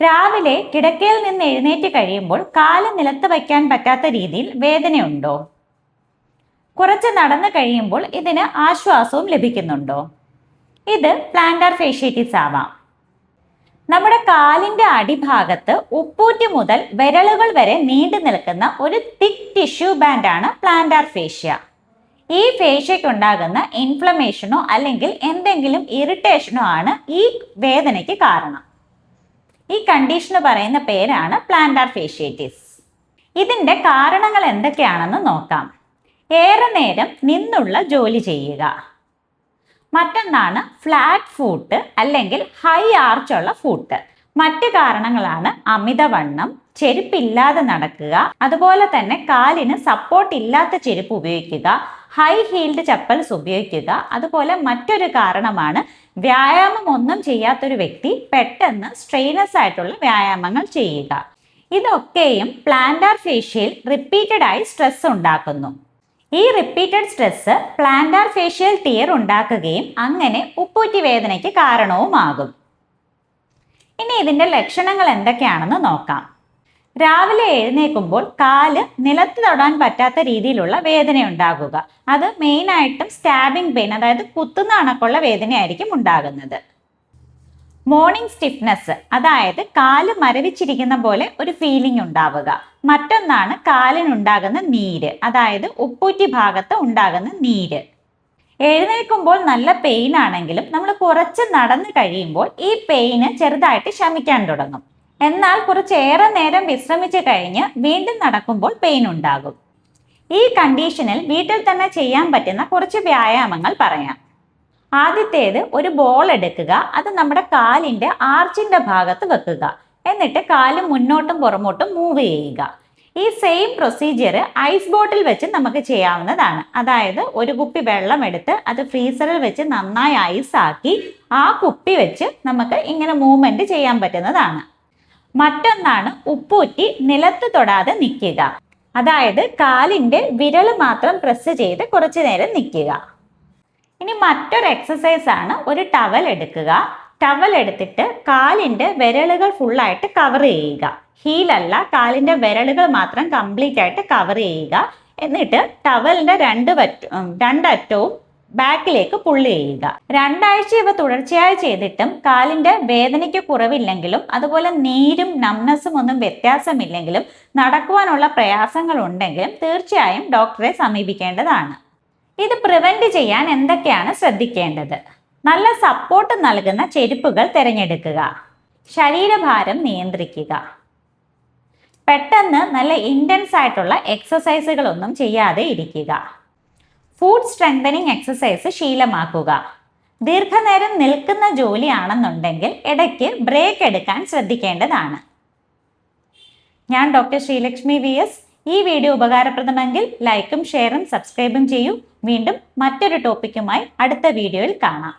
രാവിലെ കിടക്കയിൽ നിന്ന് എഴുന്നേറ്റ് കഴിയുമ്പോൾ കാൽ നിലത്ത് വയ്ക്കാൻ പറ്റാത്ത രീതിയിൽ വേദനയുണ്ടോ? കുറച്ച് നടന്നു കഴിയുമ്പോൾ ഇതിന് ആശ്വാസവും ലഭിക്കുന്നുണ്ടോ? ഇത് പ്ലാന്റാർ ഫേഷ്യേറ്റിസ് ആവാം. നമ്മുടെ കാലിന്റെ അടിഭാഗത്ത് ഉപ്പൂറ്റി മുതൽ വിരലുകൾ വരെ നീണ്ടു നിൽക്കുന്ന ഒരു തിക് ടിഷ്യൂ ബാൻഡാണ് പ്ലാന്റാർ ഫേഷ്യ ഈ ഫേഷ്യക്കുണ്ടാകുന്ന ഇൻഫ്ലമേഷനോ അല്ലെങ്കിൽ എന്തെങ്കിലും ഇറിറ്റേഷനോ ആണ് ഈ വേദനയ്ക്ക് കാരണം. ഈ കണ്ടീഷന് പറയുന്ന പേരാണ് പ്ലാന്റാർ ഫേഷ്യേറ്റിസ് ഇതിന്റെ കാരണങ്ങൾ എന്തൊക്കെയാണെന്ന് നോക്കാം. ഏറെ നേരം നിന്നുള്ള ജോലി ചെയ്യുക. മറ്റൊന്നാണ് ഫ്ലാറ്റ് ഫൂട്ട് അല്ലെങ്കിൽ ഹൈ ആർച്ചുള്ള ഫൂട്ട് മറ്റു കാരണങ്ങളാണ് അമിതവണ്ണം ചെരുപ്പില്ലാതെ നടക്കുക അതുപോലെ തന്നെ കാലിന് സപ്പോർട്ട് ഇല്ലാത്ത ചെരുപ്പ് ഉപയോഗിക്കുക ഹൈ ഹീൽഡ് ചപ്പൽസ് ഉപയോഗിക്കുക അതുപോലെ മറ്റൊരു കാരണമാണ് വ്യായാമം ഒന്നും ചെയ്യാത്തൊരു വ്യക്തി പെട്ടെന്ന് സ്ട്രെയിനസ് ആയിട്ടുള്ള വ്യായാമങ്ങൾ ചെയ്യുക. ഇതൊക്കെയും പ്ലാന്റാർ ഫേഷ്യൽ റിപ്പീറ്റഡ് ആയി സ്ട്രെസ് ഉണ്ടാക്കുന്നു. ഈ repeated stress plantar fascial tear ഉണ്ടാക്കുകയും അങ്ങനെ ഉപ്പൂറ്റി വേദനയ്ക്ക് കാരണവുമാകും. ഇനി ഇതിന്റെ ലക്ഷണങ്ങൾ എന്തൊക്കെയാണെന്ന് നോക്കാം. രാവിലെ എഴുന്നേൽക്കുമ്പോൾ കാൽ നിലത്ത് തൊടാൻ പറ്റാത്ത രീതിയിലുള്ള വേദന ഉണ്ടാകുക. അത് മെയിനായിട്ടും സ്റ്റാബിംഗ് പെയിൻ അതായത് കുത്തുന്ന അണക്കുള്ള വേദനയായിരിക്കും ഉണ്ടാകുന്നത്. മോർണിംഗ് സ്റ്റിഫ്നെസ് അതായത് കാൽ മരവിച്ചിരിക്കുന്ന പോലെ ഒരു ഫീലിംഗ് ഉണ്ടാവുക. മറ്റൊന്നാണ് കാലിനുണ്ടാകുന്ന നീര് അതായത് ഉപ്പൂറ്റി ഭാഗത്ത് ഉണ്ടാകുന്ന നീര്. എഴുന്നേൽക്കുമ്പോൾ നല്ല പെയിൻ ആണെങ്കിലും നമ്മൾ കുറച്ച് നടന്നു കഴിയുമ്പോൾ ഈ പെയിന് ചെറുതായിട്ട് ശമിക്കാൻ തുടങ്ങും. എന്നാൽ കുറച്ചേറെ നേരം വിശ്രമിച്ചു കഴിഞ്ഞ് വീണ്ടും നടക്കുമ്പോൾ പെയിൻ ഉണ്ടാകും. ഈ കണ്ടീഷനിൽ വീട്ടിൽ തന്നെ ചെയ്യാൻ പറ്റുന്ന കുറച്ച് വ്യായാമങ്ങൾ പറയാം. ആദ്യത്തേത് ഒരു ബോൾ എടുക്കുക അത് നമ്മുടെ കാലിന്റെ ആർച്ചിന്റെ ഭാഗത്ത് വെക്കുക. എന്നിട്ട് കാൽ മുന്നോട്ടും പുറമോട്ടും മൂവ് ചെയ്യുക. ഈ സെയിം പ്രൊസീജിയർ ഐസ് ബോട്ടിൽ വെച്ച് നമുക്ക് ചെയ്യാവുന്നതാണ്. അതായത് ഒരു കുപ്പി വെള്ളം എടുത്ത് അത് ഫ്രീസറിൽ വെച്ച് നന്നായി ഐസ് ആക്കി ആ കുപ്പി വെച്ച് നമുക്ക് ഇങ്ങനെ മൂവ്മെന്റ് ചെയ്യാൻ പറ്റുന്നതാണ്. മറ്റൊന്നാണ് ഉപ്പൂറ്റി നിലത്ത് തൊടാതെ നിൽക്കുക. അതായത് കാലിന്റെ വിരൽ മാത്രം പ്രസ് ചെയ്ത് കുറച്ചു നേരം നിൽക്കുക. ഇനി മറ്റൊരു എക്സസൈസ് ആണ് ഒരു ടവൽ എടുക്കുക. ടവൽ എടുത്തിട്ട് കാലിന്റെ വിരലുകൾ ഫുള്ളായിട്ട് കവർ ചെയ്യുക. ഹീലല്ല കാലിന്റെ വിരലുകൾ മാത്രം കംപ്ലീറ്റ് ആയിട്ട് കവർ ചെയ്യുക. എന്നിട്ട് ടവലിന്റെ രണ്ട് വറ്റും രണ്ടറ്റവും ബാക്കിലേക്ക് പുള്ളി ചെയ്യുക. രണ്ടാഴ്ച ഇവ തുടർച്ചയായി ചെയ്തിട്ടും കാലിന്റെ വേദനയ്ക്ക് കുറവില്ലെങ്കിലും അതുപോലെ നീരും നംനസും ഒന്നും വ്യത്യാസമില്ലെങ്കിലും നടക്കുവാനുള്ള പ്രയാസങ്ങൾ ഉണ്ടെങ്കിലും തീർച്ചയായും ഡോക്ടറെ സമീപിക്കേണ്ടതാണ്. ഇത് പ്രിവെന്റ് ചെയ്യാൻ എന്തൊക്കെയാണ് ശ്രദ്ധിക്കേണ്ടത്? നല്ല സപ്പോർട്ട് നൽകുന്ന ചെരുപ്പുകൾ തിരഞ്ഞെടുക്കുക. ശരീരഭാരം നിയന്ത്രിക്കുക. പെട്ടെന്ന് നല്ല ഇന്റൻസ് ആയിട്ടുള്ള എക്സസൈസുകളൊന്നും ചെയ്യാതെ ഇരിക്കുക. ഫുഡ് സ്ട്രെങ്തനിങ് എക്സസൈസ് ശീലമാക്കുക. ദീർഘനേരം നിൽക്കുന്ന ജോലിയാണെന്നുണ്ടെങ്കിൽ ഇടയ്ക്ക് ബ്രേക്ക് എടുക്കാൻ ശ്രദ്ധിക്കേണ്ടതാണ്. ഞാൻ doctor Sreelakshmi V S video video ഉപകാരപ്രദമെങ്കിൽ ലൈക്കും ഷെയറും സബ്സ്ക്രൈബും ചെയ്യൂ. വീണ്ടും മറ്റൊരു ടോപ്പിക്കുമായി അടുത്ത വീഡിയോയിൽ കാണാം.